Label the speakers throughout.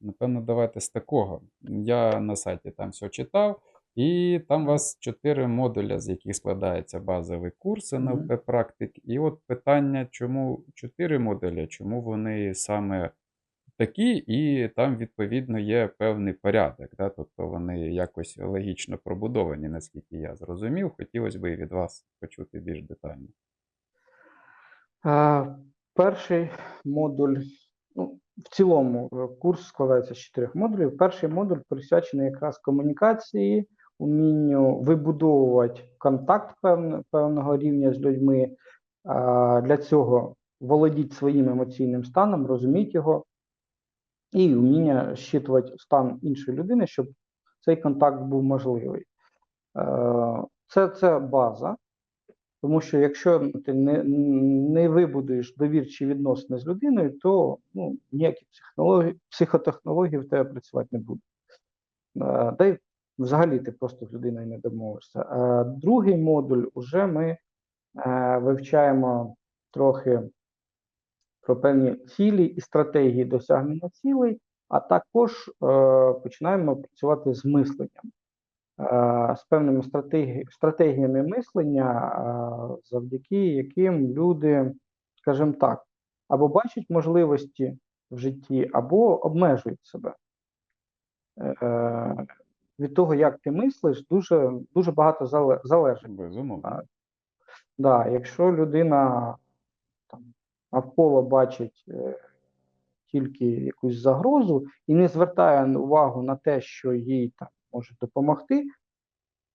Speaker 1: Напевно, давайте з такого. Я на сайті там все читав, і там у вас чотири модуля, з яких складається базовий курс. НЛП практик. І от питання, чому чотири модуля, чому вони саме такі, і там, відповідно, є певний порядок. Да? Тобто вони якось логічно пробудовані, наскільки я зрозумів. Хотілося б і від вас почути більш детально.
Speaker 2: Е, Перший модуль, в цілому е, курс складається з чотирьох модулів. Перший модуль присвячений якраз комунікації, умінню вибудовувати контакт певного рівня з людьми. Для цього володіти своїм емоційним станом, розуміти його, і вміння щитувати стан іншої людини, щоб цей контакт був можливий. Е, Це, це база. Тому що якщо ти не, не вибудуєш довірчі відносини з людиною, то ну, ніякі психології, психотехнології в тебе працювати не будуть. Та й взагалі ти просто з людиною не домовишся. Е, Другий модуль уже ми е, вивчаємо трохи про певні цілі і стратегії досягнення цілей, а також е, починаємо працювати з мисленням з певними стратегі... стратегіями мислення, е, завдяки яким люди, скажімо так, або бачать можливості в житті, або обмежують себе. Е, Від того, як ти мислиш, дуже, дуже багато залежить.
Speaker 1: Безумовно.
Speaker 2: Да, якщо людина там, навколо бачить е, тільки якусь загрозу і не звертає увагу на те, що їй там може допомогти,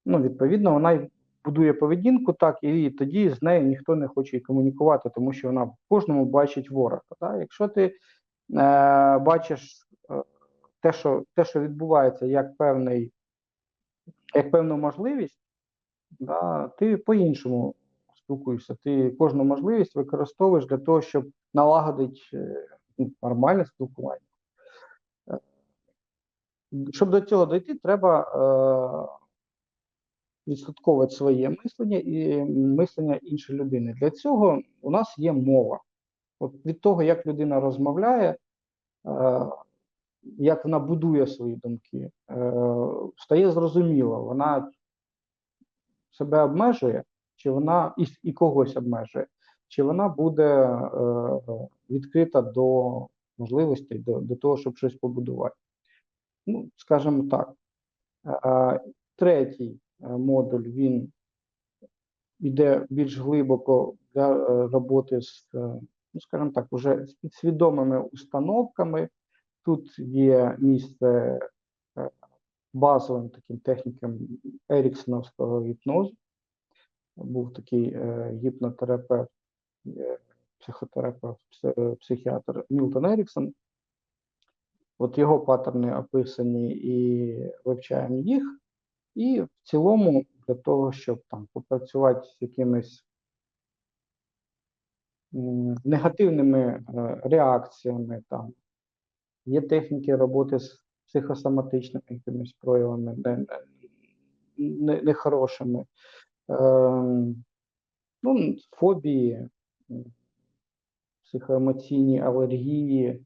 Speaker 2: ну, відповідно, вона будує поведінку так, і тоді з нею ніхто не хоче і комунікувати, тому що вона в кожному бачить ворога. Так? Якщо ти е, бачиш е, те, що, те, що відбувається, як певний, як певну можливість, да, ти по-іншому спілкуєшся. Ти кожну можливість використовуєш для того, щоб налагодити е, ну, нормальне спілкування. Щоб до цього дойти, треба е, відслідковувати своє мислення і мислення іншої людини. Для цього у нас є мова. От від того, як людина розмовляє, е, як вона будує свої думки, е, стає зрозуміло, вона себе обмежує, чи вона і, і когось обмежує, чи вона буде е, відкрита до можливостей, до, до того, щоб щось побудувати. Ну, скажімо так. Е, Третій е, модуль він йде більш глибоко для е, роботи з, е, ну, скажімо так, уже з підсвідомими установками. Тут є місце е, базовим таким технікам Еріксоновського гіпнозу. Був такий е, гіпнотерапевт, е, психотерапевт, психіатр Мілтон Еріксон. От його паттерни описані і вивчаємо їх. І в цілому, для того, щоб там попрацювати з якимись негативними е, реакціями, там є техніки роботи з психосоматичними якимись проявами не, не, не- нехорошими. Ем, ну, фобії, психоемоційні алергії,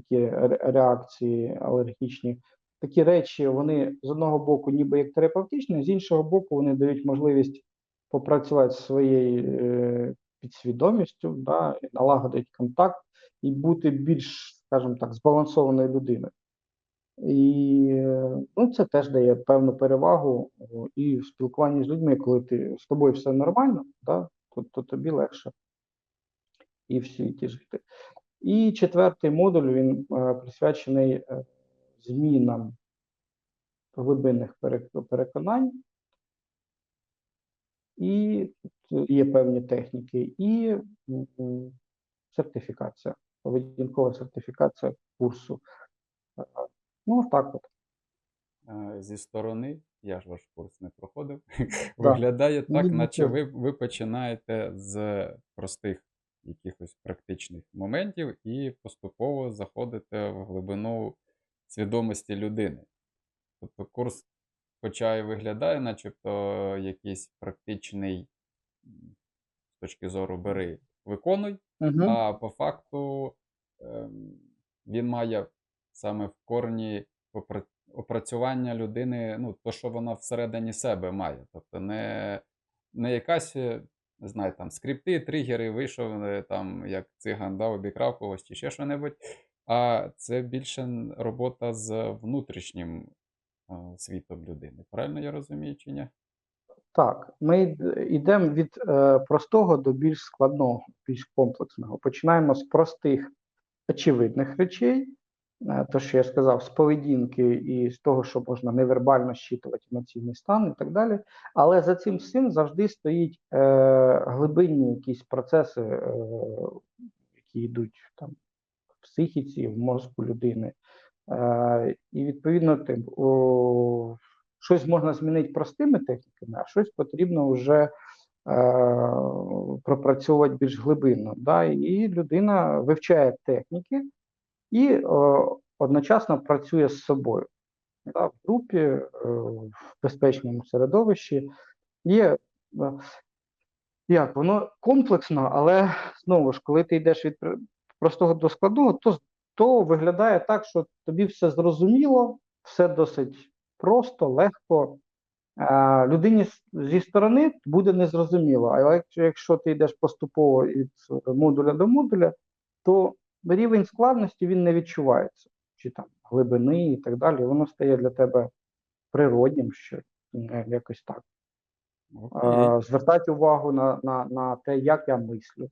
Speaker 2: такі реакції алергічні. Такі речі, вони з одного боку, ніби як терапевтичні, з іншого боку, вони дають можливість попрацювати зі своєю е, підсвідомістю, да, налагодити контакт і бути більш, скажімо так, збалансованою людиною. І ну, це теж дає певну перевагу і в спілкуванні з людьми, коли ти з тобою все нормально, да, то, то тобі легше і в світі жити. І четвертий модуль він е, присвячений е, змінам глибинних переконань. І тут є певні техніки, і сертифікація, поведінкова сертифікація курсу. Е, Ну, так от.
Speaker 1: Зі сторони, я ж ваш курс не проходив,
Speaker 2: Да.
Speaker 1: виглядає
Speaker 2: Ну,
Speaker 1: так, наче ви, ви починаєте з простих якихось практичних моментів і поступово заходите в глибину свідомості людини. Тобто курс, хоча і виглядає, начебто якийсь практичний з точки зору бери, виконуй,
Speaker 2: Угу.
Speaker 1: а по факту ем, він має саме в корні опрацювання людини, ну, то, що вона всередині себе має. Тобто не, не якась, е, не знаю, там скрипти, тригери, вийшов е, там, як циган, да, обікрав когось чи ще що-небудь, а це більше робота з внутрішнім е, світом людини. Правильно я розумію чи ні?
Speaker 2: Так, ми йдемо від е, простого до більш складного, більш комплексного. Починаємо з простих, очевидних речей, е, то, що я сказав, з поведінки і з того, що можна невербально щитувати емоційний стан і так далі. Але за цим всім завжди стоїть е, глибинні якісь процеси, е, які йдуть там в психіці, в мозку людини. Е, і відповідно тим, о, щось можна змінити простими техніками, а щось потрібно вже е, пропрацьовувати більш глибинно. Да? І людина вивчає техніки і о, одночасно працює з собою. Да? В групі, е, в безпечному середовищі є. е, Як воно комплексно, але знову ж, коли ти йдеш від пр- простого до складного, то, то виглядає так, що тобі все зрозуміло, все досить просто, легко. А, людині зі сторони буде незрозуміло. Якщо, якщо ти йдеш поступово від модуля до модуля, то рівень складності він не відчувається, чи там глибини і так далі. Воно стає для тебе природнім, що якось так. Е, звертати увагу на, на, на те, як я мислю,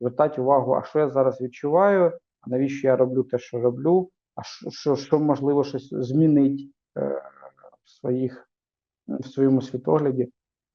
Speaker 2: звертати увагу, а що я зараз відчуваю, а навіщо я роблю те, що роблю, а що, що, що можливо щось змінить е, в, своїх, в своєму світогляді.